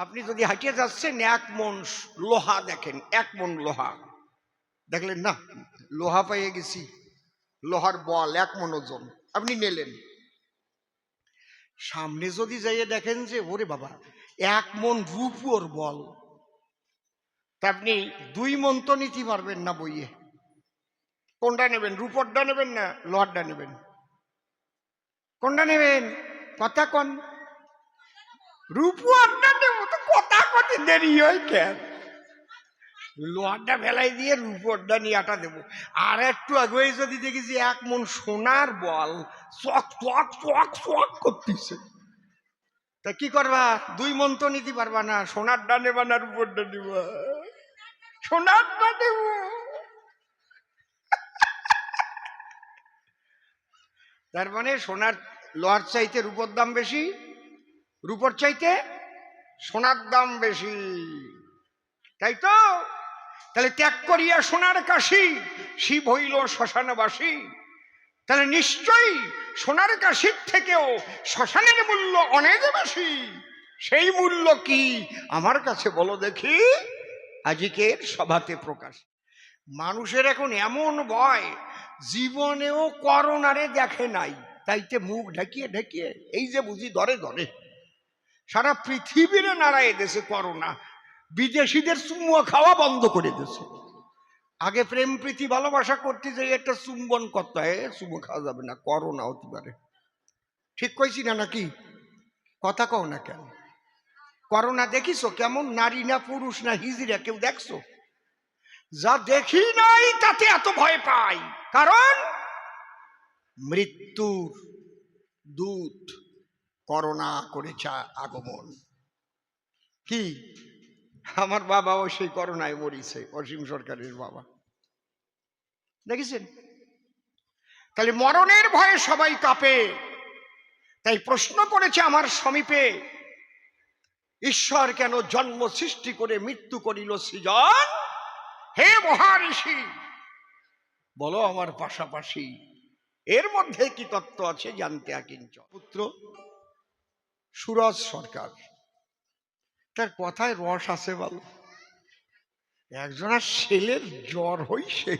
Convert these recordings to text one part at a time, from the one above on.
আপনি যদি হাঁটিয়ে যাচ্ছেন, এক মন লোহা দেখেন, এক মন লোহা। দেখলেন না? লোহা পাইয়ে গেছি। লোহার বল, এক মন ওজন। আপনি নিলেন। সামনে যদি যাইয়ে দেখেন যে, ওরে বাবা, এক মন রূপোর বল। তা আপনি দুই মন তো নিতে পারবেন না বইয়ে। কোনটা নেবেন, রূপরটা নেবেন না লোহারটা নেবেন? কোনটা নেবেন? কথা কোন। রূপরটা নেব তো কথা কতে দেরি হয় কেন? লোহারটা ফেলাই দিয়ে রূপরটা নিয়ে আটা দেবো। আর একটু আগে যদি দেখি যে এক মন সোনার বল, চক চক চক চক করতেছে। তা কি করবা? দুই মন তো নিতে পারবা না, সোনার ডা নেবা না রূপরটা নিবা? সোনার ডা নেব। তার মানে সোনার, লোহার চাইতে রূপর দাম বেশি, রূপর চাইতে সোনার দাম বেশি। তাই তো? তাহলে ত্যাগ করিয়া সোনার কাশি, শিব হইল শ্মশানবাসী। তাহলে নিশ্চয়ই সোনার কাশির থেকেও শ্মশানের মূল্য অনেক বেশি। সেই মূল্য কি? আমার কাছে বলো দেখি। আজকের সভাতে প্রকাশ। মানুষের এখন এমন ভয়, জীবনেও করোনারে দেখে নাই। তাইতে মুখ ঢাকিয়ে ঢাকিয়ে, এই যে বুঝি ধরে ধরে সারা পৃথিবীর নাড়ায় দেশে করোনা। বিদেশিদের চুমুয়া খাওয়া বন্ধ করে দিয়েছে। আগে প্রেম প্রীতি ভালোবাসা করতে যে একটা চুম্বন করতে হয় চুমু খাওয়া যাবে না, করোনা হতে পারে। ঠিক কইছি না নাকি? কথা কও না কেন? করোনা দেখিছো? কেমন নারী না পুরুষ না হিজিরা, কেউ দেখছ? যা দেখি নাই, তাতে এত ভয় পাই। কারণ মৃত্যুর দূত করোনা করেছে আগমন। কি? আমার বাবাও সেই করোনায় মরিছে, অসীম সরকারের বাবা। দেখেছেন? তাহলে মরণের ভয়ে সবাই কাঁপে। তাই প্রশ্ন করেছে আমার সমীপে, ঈশ্বর কেন জন্ম সৃষ্টি করে মৃত্যু করিল সৃজন? হে মহারিষি বলো আমার পাশাপাশি, এর মধ্যে কি তত্ত্ব আছে জানতে আকিঞ্চ পুত্র সুরজ সরকার। তার কথায় রস আছে ভালো একজনের ছেলের জ্বর হইছে,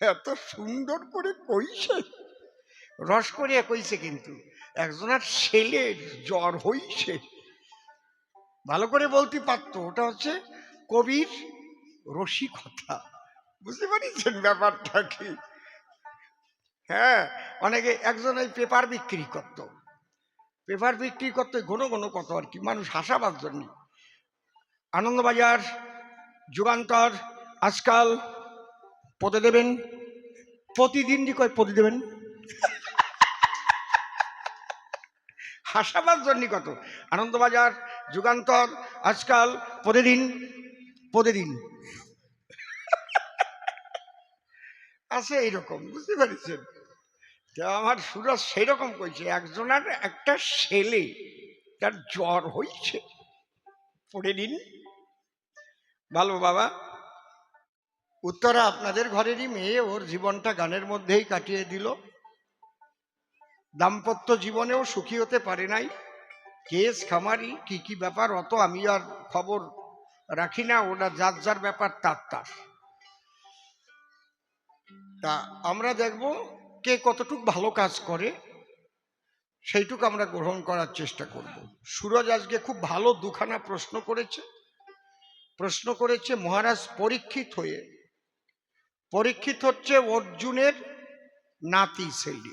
এত সুন্দর করে কইছে। রস করিয়া কইছে কিন্তু, একজনের ছেলের জ্বর হইছে। ভালো করে বলতে পারতো, ওটা হচ্ছে কবির রসিকতা। বুঝতে পারছেন ব্যাপারটা কি? হ্যাঁ অনেকে একজন ওই পেপার বিক্রি করত। পেপার বিক্রি করতে ঘন ঘন কত আর কি? মানুষ হাসাবার জন্য। আনন্দবাজার যুগান্তর আজকাল পদে দেবেন। প্রতিদিন কয় পদে দেবেন? হাসাবার জন্য কত? আনন্দবাজার যুগান্তর আজকাল প্রতিদিন প্রতিদিন আছে এইরকম, বুঝতে পারছেন? তো আমার সুরজ সেই রকম কইছে, একজনের একটা ছেলে, তার জ্বর হইছে। পড়ে দিন ভালো বাবা, উত্তরা আপনাদের ঘরেরই মেয়ে, ওর জীবনটা গানের মধ্যেই কাটিয়ে দিল। দাম্পত্য জীবনেও সুখী হতে পারে নাই। কেস, খামারি, কি কি ব্যাপার, অত আমি আর খবর রাখি না ওটা যার যার ব্যাপার, তার তার। তা আমরা দেখব কে কতটুক ভালো কাজ করে, সেইটুক আমরা গ্রহণ করার চেষ্টা করব। সুরজ আজকে খুব ভালো দুখানা প্রশ্ন করেছে। প্রশ্ন করেছে, মহারাজ, পরীক্ষিত হয়ে, পরীক্ষিত হচ্ছে অর্জুনের নাতি ছেলে।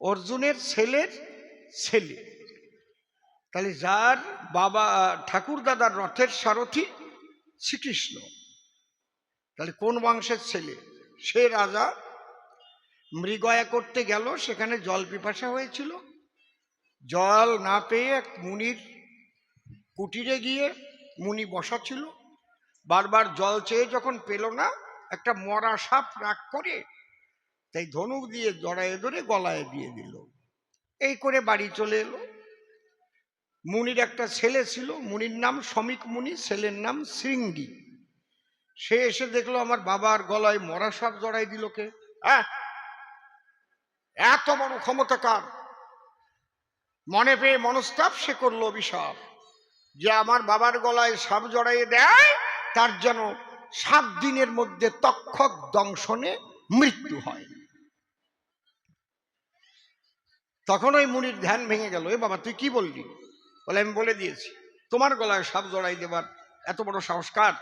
অর্জুনের ছেলের ছেলে। তাহলে যার বাবা ঠাকুর দাদার রথের সারথি শ্রীকৃষ্ণ। তাহলে কোন বংশের ছেলে? সে রাজা মৃগয়া করতে গেল, সেখানে জল পিপাসা হয়েছিল। জল না পেয়ে এক মুনির কুটিরে গিয়ে মুনি বসা ছিল। বারবার জল চেয়ে যখন পেল না, একটা মরা সাপ রাগ করে তাই ধনুক দিয়ে জড়ায় ধরে গলায় দিয়ে দিল। এই করে বাড়ি চলে এলো। মুনির একটা ছেলে ছিল, মুনির নাম শ্রমিক মুনি, ছেলের নাম শৃঙ্গি। সে এসে দেখল, আমার বাবার গলায় মরা সাপ জড়াই দিল কে? হ্যাঁ এত বড় ক্ষমতা কার মনে পেয়ে মনস্তাপ সে করল অভিশাপ। যে আমার বাবার গলায় সাপ জড়াইয়ে দেয়, তার যেন সাত দিনের মধ্যে তক্ষক দংশনে মৃত্যু হয়। তখন ওই মুনির ধ্যান ভেঙে গেল, এ বাবা, তুই কি বললি? বলে, আমি বলে দিয়েছি, তোমার গলায় সাপ জড়াই দেবার এত বড় সংস্কার?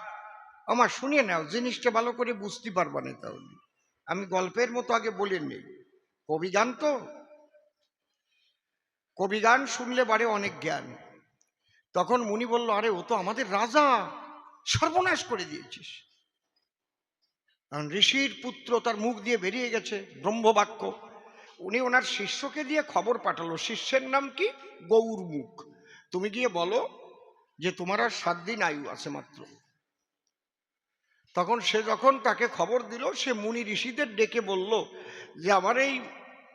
আমার শুনিয়ে নাও, জিনিসটা ভালো করে বুঝতে পারবা না তাহলে। আমি গল্পের মতো আগে বলে নেই। কবিগান তো? কবিগান শুনলে বারে অনেক জ্ঞান। তখন মুনি বলল, আরে, ও তো আমাদের রাজা। সর্বনাশ করে দিয়েছিস। কারণ ঋষির পুত্র তার মুখ দিয়ে বেরিয়ে গেছে, ব্রহ্মবাক্য। উনি ওনার শিষ্যকে দিয়ে খবর পাঠালো। শিষ্যের নাম কি? গৌরমুখ তুমি গিয়ে বলো যে তোমার আর সাত দিন আয়ু আছে মাত্র। তখন সে যখন তাকে খবর দিল, সে মুনি ঋষিদের ডেকে বলল যে আমার এই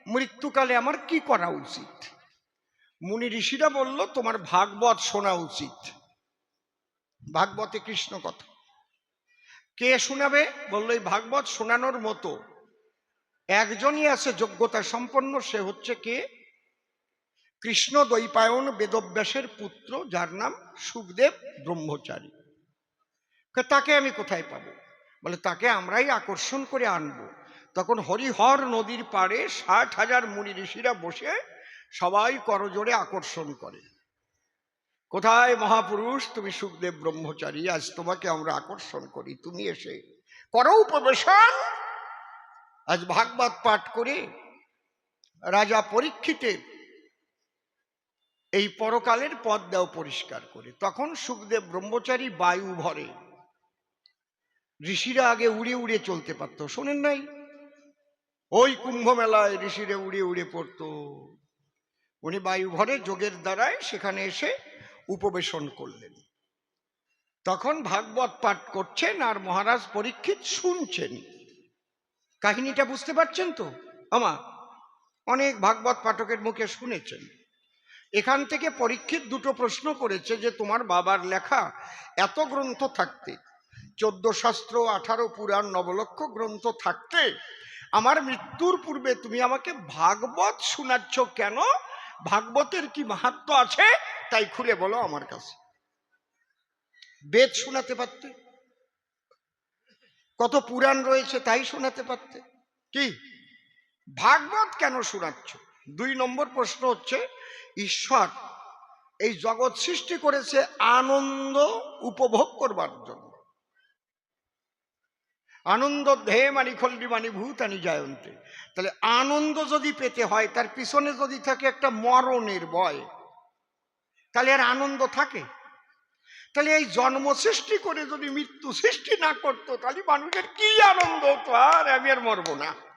মৃত্যুকালে আমার কি করা উচিত? মুনি ঋষিরা বলল, তোমার ভাগবত শোনা উচিত। ভাগবতে কৃষ্ণ কথা। কে শোনাবে? বলল, এই ভাগবত শোনানোর মতো একজনই আছে যোগ্যতা সম্পন্ন, সে হচ্ছে কে? কৃষ্ণ দৈপায়ন বেদব্যাসের পুত্র, যার নাম সুখদেব ব্রহ্মচারী। তাকে আমি কোথায় পাবো? বলে, তাকে আমরাই আকর্ষণ করে আনব। তখন হরিহর নদীর পাড়ে ষাট হাজার মুনি ঋষিরা বসে সবাই করজোড়ে আকর্ষণ করে। কোথায় মহাপুরুষ? তুমি সুখদেব ব্রহ্মচারী, আজ তোমাকে আমরা আকর্ষণ করি। তুমি এসে করো উপবেশন। আজ ভাগবত পাঠ করে রাজা পরীক্ষিতের এই পরকালের পদ দাও পরিষ্কার করে। তখন সুখদেব ব্রহ্মচারী বায়ু ভরে। ঋষিরা আগে উড়ে উড়ে চলতে পারত। শোনেন নাই? ওই কুম্ভ মেলায় ঋষিরা উড়ে উড়ে পড়তো। উনি বায়ু ভরে যোগের দ্বারায় সেখানে এসে উপবেশন করলেন। তখন ভাগবত পাঠ করছেন আর মহারাজ পরীক্ষিত শুনছেন। কাহিনীটা বুঝতে পারছেন তো? আমা, অনেক ভাগবত পাঠকের মুখে শুনেছেন। এখান থেকে পরীক্ষিত দুটো প্রশ্ন করেছে যে তোমার বাবার লেখা এত গ্রন্থ থাকতে চোদ্দ শাস্ত্র আঠারো পুরাণ, নবলক্ষ গ্রন্থ থাকতে আমার মৃত্যুর পূর্বে তুমি আমাকে ভাগবত শোনাচ্ছ কেন? ভাগবতের কি মাহাত্ম আছে? তাই খুলে বলো আমার কাছে। বেদ শোনাতে পারতে। কত পুরাণ রয়েছে তাই শোনাতে পারতে। কি? ভাগবত কেন শোনাচ্ছ? দুই নম্বর প্রশ্ন হচ্ছে, ঈশ্বর এই জগৎ সৃষ্টি করেছে আনন্দ উপভোগ করবার জন্য। আনন্দ ধেয় মানি খল্লি মানি ভূতানি জায়ন্তে। তাহলে আনন্দ যদি পেতে হয়, তার পিছনে যদি থাকে একটা মরণের ভয়, তাহলে আর আনন্দ থাকে? তাহলে এই জন্ম সৃষ্টি করে যদি মৃত্যু সৃষ্টি না করতো, তাহলে মানুষের কি আনন্দ হতো? আর আমি আর মরবো না।